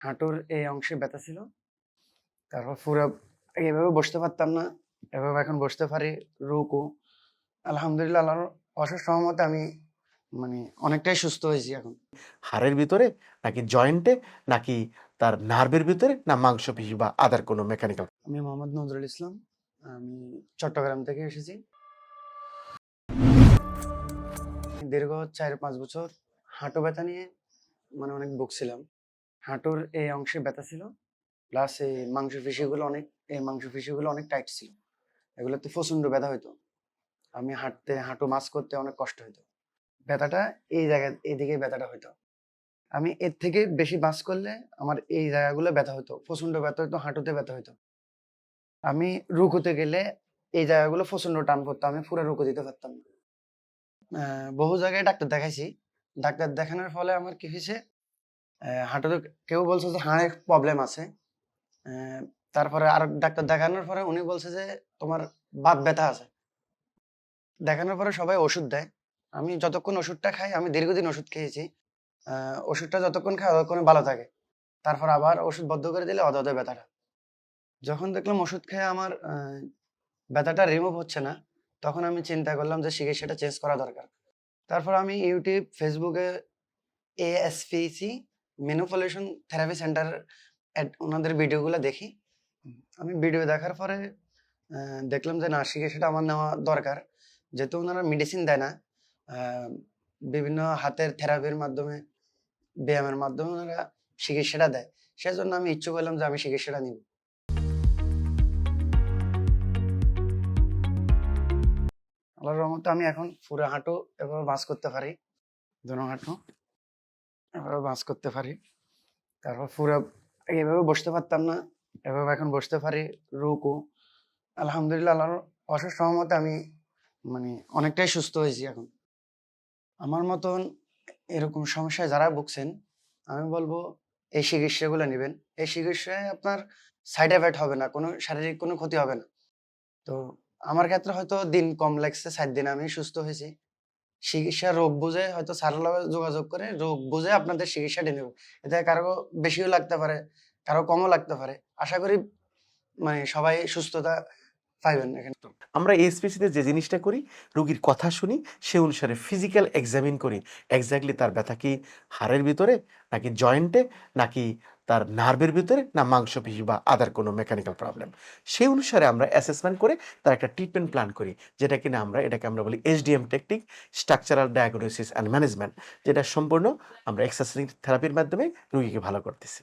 হাঁটুর এই অংশে ব্যথা ছিল। তারপর পুরো এভাবে বসতে পারতাম না। এভাবে এখন বসতে পারি রুকু। আলহামদুলিল্লাহ আল্লাহর অশেষ সহমতে আমি মানে অনেকটাই সুস্থ হয়েছি এখন। হাড়ের ভিতরে নাকি জয়েন্টে নাকি তার নার্ভের ভিতরে না মাংসপেশি বা আদার কোনো মেকানিক্যাল আমি মোহাম্মদ নজরুল ইসলাম আমি চট্টগ্রাম থেকে এসেছি। দীর্ঘ চার পাঁচ বছর হাঁটু ব্যথা নিয়ে মানে অনেক ভুগছিলাম। হাঁটুর এই অংশে ব্যথা ছিল। প্লাস এই মাংস মাংসপেশিগুলো অনেক, এই মাংস মাংসপেশিগুলো অনেক টাইট ছিল। এগুলোতে প্রচণ্ড ব্যথা হইতো। আমি হাঁটতে, হাঁটু মাছ করতে অনেক কষ্ট হইতো। ব্যথাটা এই জায়গায় এইদিকে ব্যথাটা হইতো। আমি এর থেকে বেশি বাস করলে আমার এই জায়গাগুলো ব্যথা হতো প্রচণ্ড ব্যথা হতো হাঁটুতে ব্যথা হতো আমি রুকুতে গেলে এই জায়গাগুলো প্রচণ্ড টান করতো আমি পুরো রুকু দিতে পারতাম না। বহু জায়গায় ডাক্তার দেখাইছি। ডাক্তার দেখানোর ফলে আমার কি হয়েছে হাঁটুতে কেউ বলছে যে হাড়ে প্রবলেম আছে। তারপরে আর ডাক্তার দেখানোর পরে উনি বলছে যে, তোমার বাত ব্যথা আছে। দেখানোর পরে সবাই ওষুধ দেয়। আমি যতক্ষণ ওষুধটা খাই, আমি দীর্ঘদিন ওষুধ খেয়েছি। ওষুধটা যতক্ষণ খাই ততক্ষণ ভালো থাকে। তারপর আবার ওষুধ বদ্ধ করে দিলে অদ অদে ব্যথাটা। যখন দেখলাম ওষুধ খেয়ে আমার ব্যথাটা রিমুভ হচ্ছে না, তখন আমি চিন্তা করলাম যে, চিকিৎসাটা চেঞ্জ করা দরকার। তারপর আমি ইউটিউব ফেসবুকে এএসপিসি মেনোপলিউশন থেরাপি সেন্টার ওনাদের ভিডিওগুলো দেখি। আমি ভিডিও দেখার পরে দেখলাম যে না সেটা আমার নেওয়া দরকার। যেহেতু ওনারা মেডিসিন দেয় না বিভিন্ন হাতের থেরাপির মাধ্যমে ব্যায়ামের মাধ্যমে ওনারা চিকিৎসাটা দেয়। সেজন্য আমি ইচ্ছুক হলাম যে আমি চিকিৎসাটা নিব। আল্লাহর রহমতে আমি এখন পুরো হাঁটু এভাবে বাঁচ করতে পারি দুনো হাঁটু। বাঁচ করতে পারি। তারপর পুরো এভাবে বসতে পারতাম না, এভাবে এখন বসতে পারি, রুকু। আলহামদুলিল্লাহ, আল্লাহর অশেষ সহমতে আমি মানে অনেকটাই সুস্থ হয়েছি এখন। আমার মতন এরকম সমস্যায় যারা ভুগছেন, আমি বলব এই চিকিৎসাগুলো নেবেন। এই চিকিৎসায় আপনার সাইড এফেক্ট হবে না, কোনো শারীরিক কোনো ক্ষতি হবে না। তো আমার ক্ষেত্রে হয়তো দিন কম লাগছে, সাত দিন আমি সুস্থ হয়েছি। চিকিৎসা রোগ বুঝে হয়তো স্যারের যোগাযোগ করে রোগ বুঝে আপনাদের চিকিৎসাটি নেব এতে কারও বেশিও লাগতে পারে, কারও কমও লাগতে পারে। আশা করি মানে সবাই সুস্থতা পাইবেন এখানে। আমরা এসপিসিতে যে জিনিসটা করি, রোগীর কথা শুনি, সে অনুসারে ফিজিক্যাল এক্সামিন করি। এক্স্যাক্টলি তার ব্যথা কি হাড়ের ভিতরে, নাকি জয়েন্টে নাকি তার নার্ভের ভিতরে না মাংসপেশি বা আদার কোনো মেকানিক্যাল প্রবলেম সেই অনুসারে আমরা অ্যাসেসমেন্ট করে তার একটা ট্রিটমেন্ট প্ল্যান করি, যেটা কিনা আমরা, এটাকে আমরা বলি HDM technique structural diagnosis and management যেটা সম্পূর্ণ আমরা এক্সারসাইজ থেরাপির মাধ্যমে রুগীকে ভালো করতেছি।